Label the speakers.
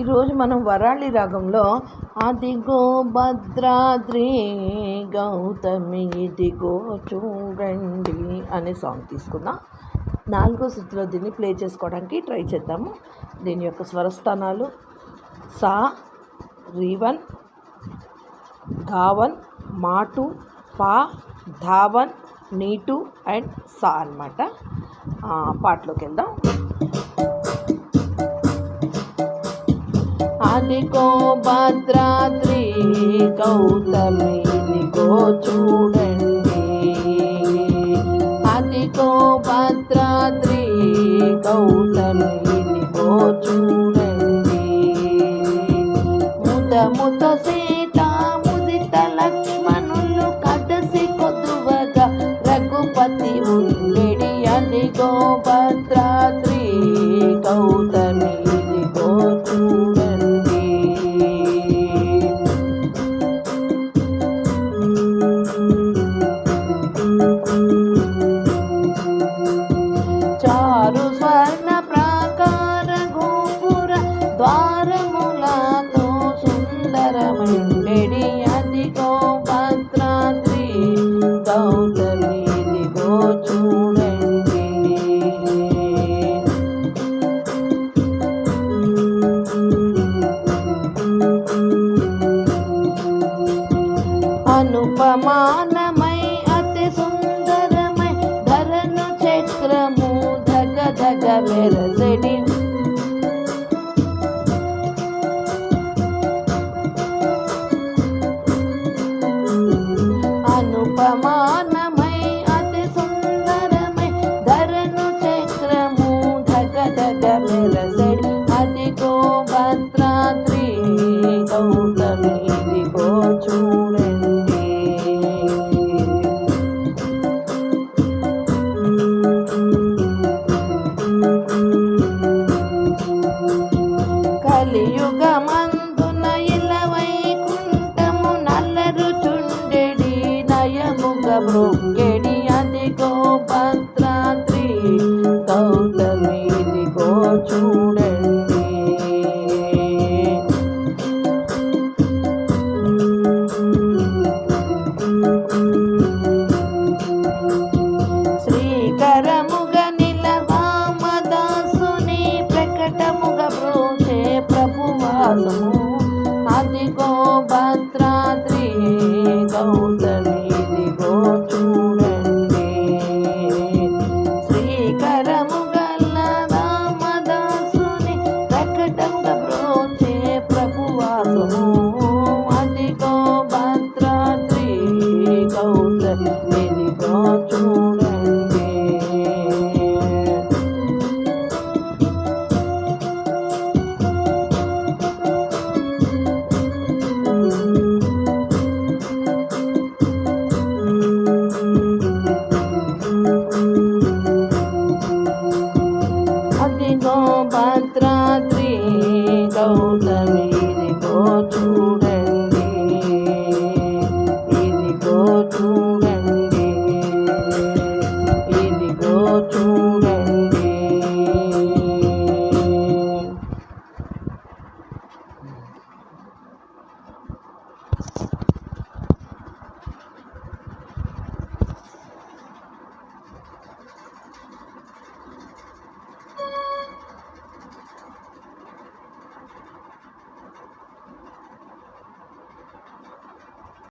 Speaker 1: ఈరోజు మనం వరాళి రాగంలో అదిగో భద్రాద్రి గౌతమి ఇదిగో చూడండి అనే సాంగ్ తీసుకుందాం. నాలుగో స్థితిలో దీన్ని ప్లే చేసుకోవడానికి ట్రై చేద్దాము. దీని యొక్క స్వరస్థానాలు సా రీవన్ ధావన్ మాటు పా ధావన్ నీటు అండ్ సా అనమాట పాటలోకి వెళ్దాం. అదిగో భద్రాద్రి గౌతమినిగో చూడండి. అదిగో భద్రాద్రి గౌతమినిగో చూడండి. ముద ముద సీత ముదిత లక్ష్మణులు కదసి కొద్దువగా రఘుపతి ఉండెడి అదిగో భద్రాద్రి అనుపమానమై అతి సుందరమై ధరను చక్రము ధగ ధగ మెరసడి అనుపమా అదిగో భద్రాద్రి గౌతమిదిగో